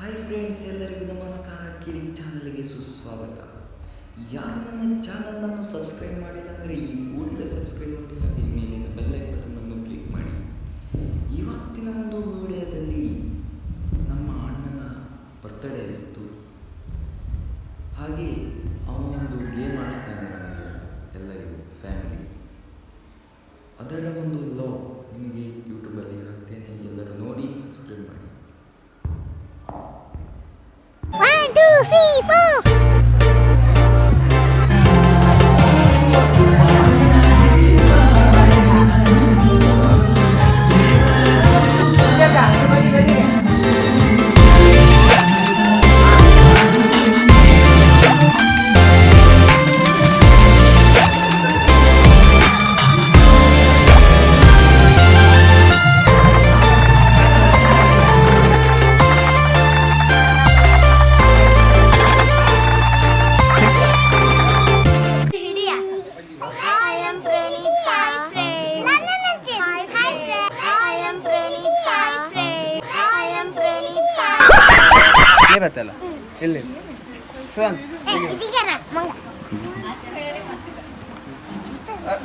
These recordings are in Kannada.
ಹಾಯ್ ಫ್ರೆಂಡ್ಸ್ ಎಲ್ಲರಿಗೂ ನಮಸ್ಕಾರ. ಕಿರಿಕ್ ಚಾನಲ್ಗೆ ಸುಸ್ವಾಗತ. ಯಾರು ನನ್ನ ಚಾನಲನ್ನು ಸಬ್ಸ್ಕ್ರೈಬ್ ಮಾಡಿಲ್ಲ ಅಂದರೆ ಈ ಕೂಡಲೇ ಸಬ್ಸ್ಕ್ರೈಬ್ ಮಾಡಿಲ್ಲ ಅದೇ ಮೇಲಿನ ಬೆಲ್ಲೈಕ್ ಬಟನನ್ನು ಕ್ಲಿಕ್ ಮಾಡಿ. ಇವತ್ತಿನ ಒಂದು ಇಲ್ಲೇ ಬರ್ತಲ್ಲ ಎಲ್ಲಿ ಸುವನ್ ಇದೀಗೇನ ಮಂಗ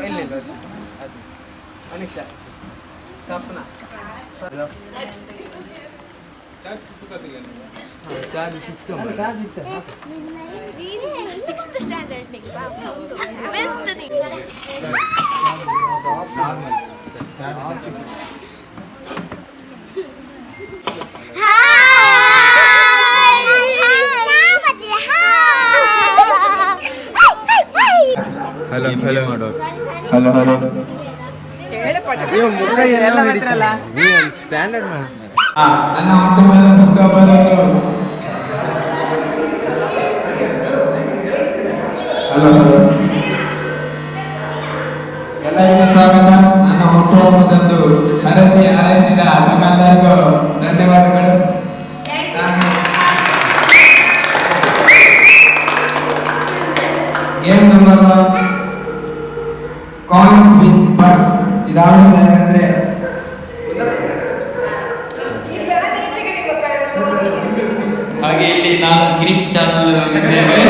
ಎಲ್ಲಿ ಬರ್ಸಿ ಅದು ಅನಿಕ್ಷ ಸಪ್ನ ಚಾರ್ಜ್ ಸಿಕ್ಸ್ ಚಾರ್ಜ್ ಇತ್ತು ಸಿಕ್ಸ್ತ್ ಸ್ಟ್ಯಾಂಡರ್ಡ್ ಸೆವೆಂತ್ ಹಲೋ ಮುಖ ನನ್ನ ಹಲೋ ಹಲೋ. ಎಲ್ಲರಿಗೂ ಸ್ವಾಗತ. ನನ್ನ ಹುಟ್ಟುಹಬ್ಬದಂದು ಹರಸಿ ಹಾರೈಸಿದ ತಮ್ಮೆಲ್ಲರಿಗೂ ಧನ್ಯವಾದಗಳು ಕಾಯಿನ್ಸ್ ವಿತ್ ಪರ್ಸ್ ಇದಾದ್ಮೇಲೆ ಏನಂದ್ರೆ ಹಾಗೆ ಇಲ್ಲಿ ನಾನು ಕಿರಿಕ್ ಚಾನಲ್ ಇದ್ದೇವೆ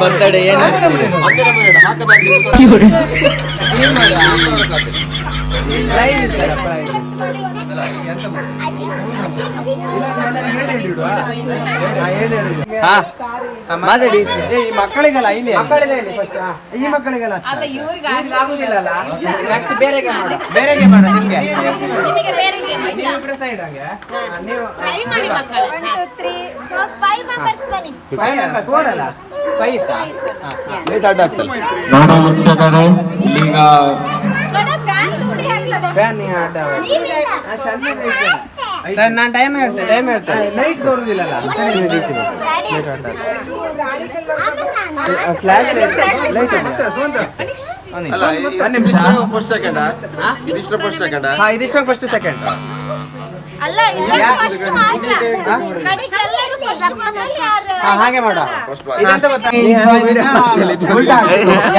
ಬರ್ತಡೇ ಏನು? ಮಾತಾಡಿ. ಈ ಮಕ್ಕಳಿಗಲ್ಲ ಇಲ್ಲಿ ಮಕ್ಕಳಿದೆ ಇಲ್ಲಿ ಫಸ್ಟ್ ಈ ಮಕ್ಕಳಿಗಲ್ಲ ಅಲ್ಲ ಇವ್ರಿಗೆ ಆಗುದಿಲ್ಲಲ್ಲ. ನೆಕ್ಸ್ಟ್ ಬೇರೆಗೆ ಮಾಡು ಬೇರೆಗೆ ಮಾಡು ನಿಮ್ಗೆ? ನಿಮಗೆ ಬೇರೆ Try ಮಾಡಿ ಬನ್ನಿ. ಫೋರ್ ಅಲ್ಲ? ಫೈವ್ ಇತ್ತಾ? ನೋಡೋ ವೀಕ್ಷಕರೇ ಈಗ ಫ್ಯಾನ್ ಆಟ ಸರ್ ನಾನು ಟೈಮ್ ಹೇಳ್ತೇನೆ ಟೈಮ್ ಹೇಳ್ತೇನೆ ನೈಟ್ ತೋರುದಿಲ್ಲಲ್ಲ? ಫ್ಲಾಶ್ ಲೈಟ್ ಹಾ ಇದಿಷ್ಟು ಫಸ್ಟ್ ಸೆಕೆಂಡ್ ಅಲ್ಲ ಫಸ್ಟ್ ಮಾತ್ರ. ಎಲ್ಲರೂ ಫಸ್ಟ್ ಬಂದಲ್ಲಿ ಯಾರು ಹಾಗೆ ಮಾಡ. ಇದಂತ ಗೊತ್ತಾ? ಉಲ್ಟಾ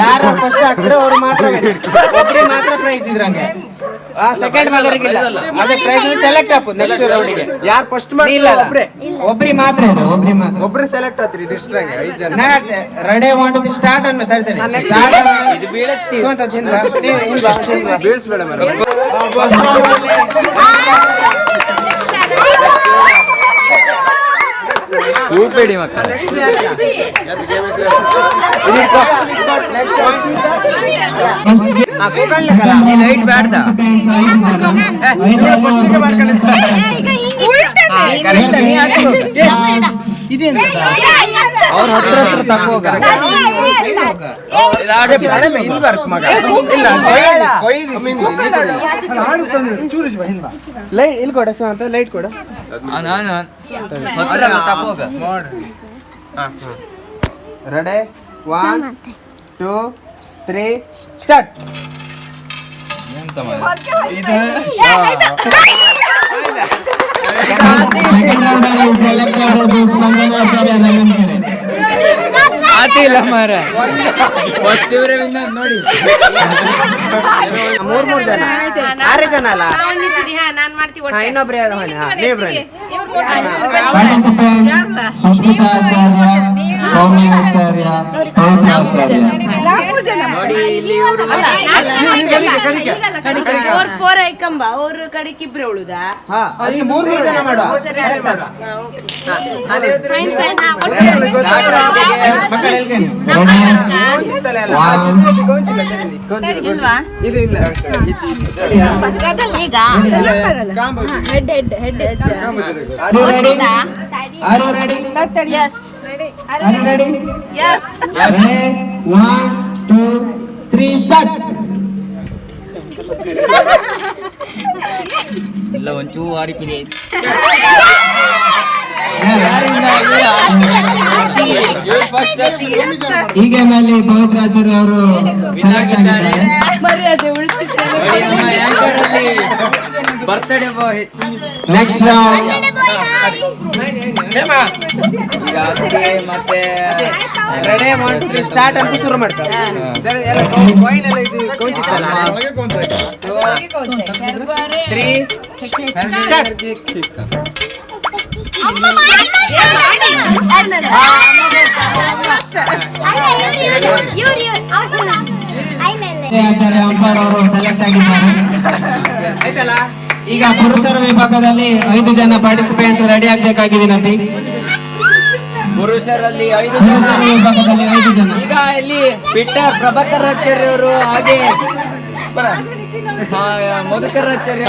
ಯಾರು ಫಸ್ಟ್ ಹಾಕ್ತಾರೆ ಅವ್ರು ಮಾತ್ರ ಒಬ್ಬರಿಗೆ ಮಾತ್ರ ಪ್ರೈಸ್ ಇದ್ರಂಗೆ. ಸೆಕೆಂಡ್ ಸೆಲೆಕ್ಟ್ ಹಾಕು ನೆಕ್ಸ್ಟ್ ರೌಂಡಿಗೆ ಯಾರು ಫಸ್ಟ್ ಮಾಡಿಲ್ಲ ಒಬ್ರೆ. ಒಬ್ರಿಗೆ ಮಾತ್ರ ಇದೆ ಒಬ್ರಿ ಮಾತ್ರ. ಒಬ್ರು ಸೆಲೆಕ್ಟ್ ಆತ್ರಿ ಇದಿಷ್ಟ್ರಂಗೆ ಐದ್ ಜನ. ರಡೆ ದಿ ಸ್ಟಾರ್ಟ್ ಅನ್ನು ತರ್ತೇನೆ. ಇದು ಬೀಳತ್ತಿ ಚಂದ್ರ. ಬೀಳ್ಸ್ಬೇಡ ಮೇಡಮ್. ಹೂಪೇಡಿ ಮಕ್ಕಳ. ಲೈಟ್ ಬ್ಯಾಡ್ದ ಫಸ್ಟಿಗೆ ಮಾಡ್ಕೊಂಡು ಈಗ ಹಿಂಗೆ ಕರೆಕ್ಟ್ ನೀ ಹಾಕು ಅವ್ರ ಹತ್ರ ಇಲ್ಲ ಇಲ್ಲಿ ಕೊಡ ಅಂತ ಲೈಟ್ ಕೊಡ ಮಾಡು ready one two three start ಆತಿಲ್ಲ ಮಾರ ಫಸ್ಟ್ ಇವ್ರೆ ವಿನ್ನ ನೋಡಿ. ಮೂರ್ ಮೂರ್ ಜನ. ಆರೇ ಜನ ಅಲ್ಲ? ನಾನ್ ನಿಂತಿದ್ದೀನಿ, ಹಾ, ನಾನ್ ಮಾಡ್ತೀವಿ ಹಾ, ಇನ್ನೊಬ್ರು ಯಾರು ಬನ್ನಿ, ಹಾ, ನೀವ್ ಬನ್ನಿ. ಸುಷ್ಮಿತಾಚಾರ್ಯ ಸೌಮ್ಯಾಚಾರ್ಯ ಪವಿತ್ರಾಚಾರ್ಯ ಫೋರ್ ಫೋರ್ ಐಕಂಬ ಅವ್ರ ಕಡೆಗೆ ಇಬ್ರು ಉಳುದ? ಈಗ. Head head head ready? Are you ready? you ready? One, two, three, start. ಇಲ್ಲ ಒಂಚೂರು ಆರಿಪಿದೆ ಈಗ ಮೇಲೆ ಅಲ್ಲಿ ಪವಿತ್ರಾಚಾರ್ಯ ಅವರು ಸೆಲೆಕ್ಟ್ ಆಗಿದ್ದಾರೆ ಮರ್ಯಾದೆ ಉಳಿಸಿದ್ರೆ ಬರ್ತಡೇ ಬಾಯ್ ನೆಕ್ಸ್ಟ್ ರೌಂಡ್ ಮತ್ತೆ ರೆಡಿ two, three, ಅಂತ ಶುರು ಮಾಡ್ತಾರೆ. ತ್ರೀ ಸ್ಟಾರ್ಟ್ ಈಗ ಪುರುಷರ ವಿಭಾಗದಲ್ಲಿ ಐದು ಜನ ಪಾರ್ಟಿಸಿಪೇಂಟ್ ರೆಡಿ ಆಗ್ಬೇಕಾಗಿ ವಿನಂತಿ. ಪುರುಷರಲ್ಲಿ ಐದು ಪುರುಷರ ವಿಭಾಗದಲ್ಲಿ ಐದು ಜನ. ಈಗ ಇಲ್ಲಿ ಬಿಟ್ಟ ಪ್ರಭಾಕರ್ ಆಚಾರ್ಯ ಅವರು ಹಾಗೆ ಮಧುಕರ್ ಆಚಾರ್ಯ.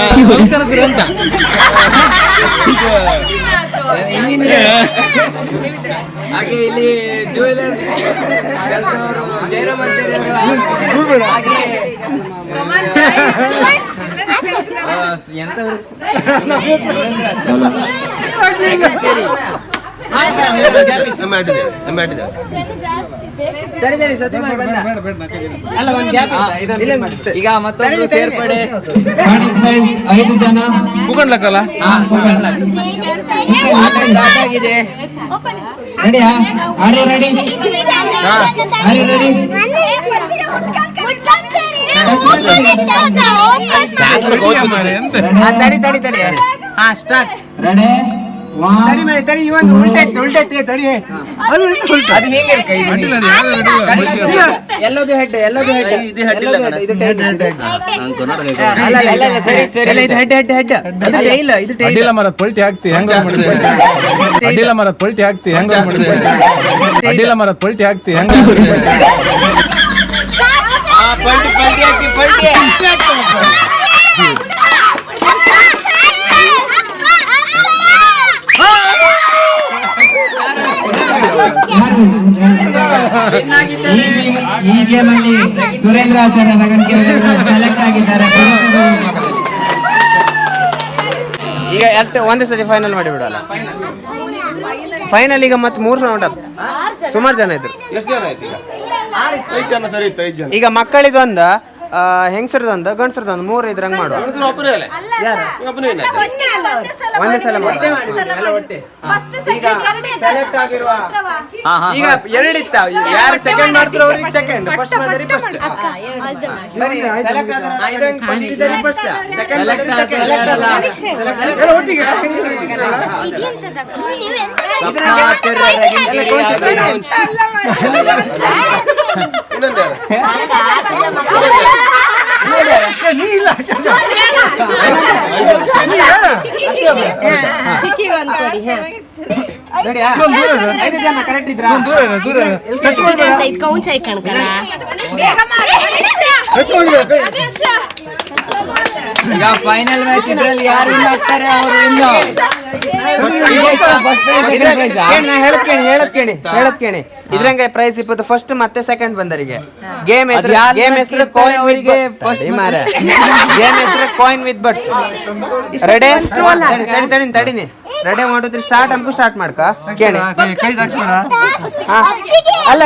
ಹಾಗೆ ಇಲ್ಲಿ ಜ್ಯುವೆಲರ್ ಕೆಲಸವರು ಜಯರಾಮ್ ಆಚಾರ್ಯ ಅವರು ಹಾಗೆ ಈಗ ಮತ್ತೊಂದು ಸೇರ್ಪಡೆ ಐದು ಜನ ರೆಡಿ ಆಗಿದೆ ರೆಡಿಯಾ are you ready are you ready ತಡಿ ತಡಿ ತಡಿ. ಹಾ ಸ್ಟಾರ್ಟ್ ತಡಿ ಮೇಲೆ ತಡಿ ಇವೊಂದು ಉಲ್ಟೈತಿ ಉಲ್ಟೈತಿ ತಡಿ. ಅದು ಅದು ಹೆಂಗೆ ಕೈ ಎಲ್ಲದು ಹೆಡ್ ಎಲ್ಲದು ಹೆಡ್ ಇದು head ಇಲ್ಲ ಕಣ. ಇದು tail. ಅಲ್ಲ ಅಲ್ಲ, ಅಲ್ಲ ಸರಿ ಸರಿ ಎಲ್ಲ ಇದು ಹೆಡ್ ಹೆಡ್ ಹೆಡ್ ಅದು ಟೈಲ್ ಇದು ಟೈಲ್ ಅಡ್ಡಿಲ್ಲ ಮರ ತೊಳ್ಟಿ ಹಾಕ್ತಿ ಹೆಂಗ ಅಡ್ಡಿಲ್ಲ ಮರ ತೊಳ್ಟಿ ಹಾಕ್ತಿ ಹೆಂಗ ಅಡ್ಡಿಲ್ಲ ಮರ ತೊಳ್ಟಿ ಹಾಕ್ತಿ ಹೆಂಗ ಪಲ್ಟಿ ಪಲ್ಟಿ ಹಾಕಿ ಪಲ್ಟಿ. ಈ ಗೇಮ್ ಅಲ್ಲಿ ಸುರೇಂದ್ರ ಆಚಾರ್ಯ ನಗನ್ಗೆ ಸೆಲೆಕ್ಟ್ ಆಗಿದ್ದಾರೆ ಈಗ ಎಷ್ಟು ಒಂದೇ ಸತಿ ಫೈನಲ್ ಮಾಡಿ ಬಿಡಲ್ಲ ಫೈನಲ್ ಈಗ ಮತ್ತೆ ಮೂರು ರೌಂಡ್ ಸುಮಾರು ಜನ ಇದ್ರು. ಎಷ್ಟು ಜನ ಆಯ್ತು ಈಗ? ಐದು ಜನ ಸರಿ ಇತ್ತು ಐದು ಜನ ಈಗ ಮಕ್ಕಳಿಗೊಂದ ಹೆಂಗಸರದೊಂದು ಗಂಡಸರದೊಂದು ಮೂರು ಇದ್ರಂಗ್ ಮಾಡುವ ಒಬ್ಬರೇ ಅಲ್ಲ. ಯಾರು? ಒಬ್ಬನೇ ಇಲ್ಲ. ಒಂದೇ ಸಲ ಮಾಡುವ ಈಗ ಸೆಲೆಕ್ಟ್ ಆಗಿರುವ ಈಗ ಎರಡಿತ್ತ ಯಾರು ಸೆಕೆಂಡ್ ಮಾಡ್ತಾರೋ ಅವ್ರಿಗೆ ಸೆಕೆಂಡ್ ಫಸ್ಟ್ ಮಾಡಿದ್ರೆ ಫಸ್ಟ್ ಸರಿ ಸೆಲೆಕ್ಟ್ ಆದ್ರೆ ಇದ್ರಂಗೆ ಫಸ್ಟ್ ಇದ್ದಾರೆ ಫಸ್ಟ್ ಸೆಕೆಂಡ್ ಮಾಡಿದ್ರೆ ಸೆಕೆಂಡ್ ಎಲ್ಲ ಒಟ್ಟಿಗೆ ಎಲ್ಲ ಕೊಂಚ ಕೊಂಚ ಇನ್ನೊಂದು ಚಿಕ್ಕಿಗೆ ಒಂದು ಕೊಡಿ ಹಾ ರೆಡಿಯಾ ಐದು ಜನ ಕರೆಕ್ಟ್ ಇದ್ರ ಇದು ಕೌಂಚ್ ಐಕಣ್ಕಲ್ಲ ಈಗ ಫೈನಲ್ ಮ್ಯಾಚ್ ಇದ್ರಲ್ಲಿ ಯಾರು ವಿನ್ ಆಗ್ತಾರೆ ಅವರು ಇನ್ನು ಇದ್ರಂಗೆ ಪ್ರೈಸ್ ಇಪ್ಪತ್ತು ಫಸ್ಟ್ ಮತ್ತೆ ಸೆಕೆಂಡ್ ಬಂದರಿಗೆ ಗೇಮ್ ಗೇಮ್ ಹೆಸರು ಕಾಯಿನ್ ವಿತ್ ಗೇಮ್ ಹೆಸರು ಕಾಯಿನ್ ವಿತ್ ಬಟ್ಸ್ ರೆಡಿ ತಡಿ ತಡಿ ತಡಿನಿ ರೆಡಿ ಮಾಡಿದ್ರೆ ಸ್ಟಾರ್ಟ್ ಅನ್ಕು ಸ್ಟಾರ್ಟ್ ಮಾಡ್ಕ ಕೇಳಿ ಹಾ. ಅಲ್ಲ.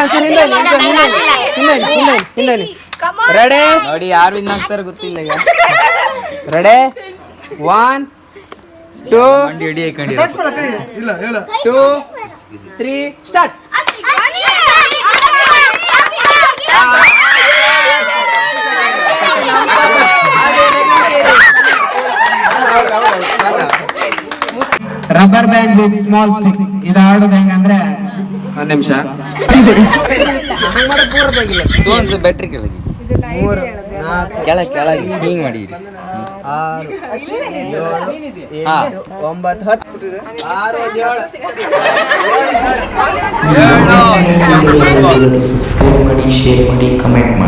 ರೆಡಿ ನೋಡಿ ಯಾರು ವಿನ್ ಆಗ್ತಾರೆ ಗೊತ್ತಿಲ್ಲ ಈಗ ರೆಡಿ ಒನ್ ಟೂ ಹಿಡಿ ಹಾಕೊಂಡಿರೋ two three start rubber band with small sticks ಇದು ಆಡೋದು ಹೆಂಗಂದ್ರೆ ಒಂದ್ ನಿಮಿಷ ಒಂದು ಬ್ಯಾಟ್ರಿ ಕೆಳಗೆ ಕೆಳಗೆ ಕೆಳಗೆ ಹಿಂಗ್ ಮಾಡಿ ಹಾ ಒಂಬತ್ತು ಹತ್ತು ಆರು ಏಳು. ಸಬ್ಸ್ಕ್ರೈಬ್ ಮಾಡಿ ಶೇರ್ ಮಾಡಿ ಕಮೆಂಟ್ ಮಾಡಿ.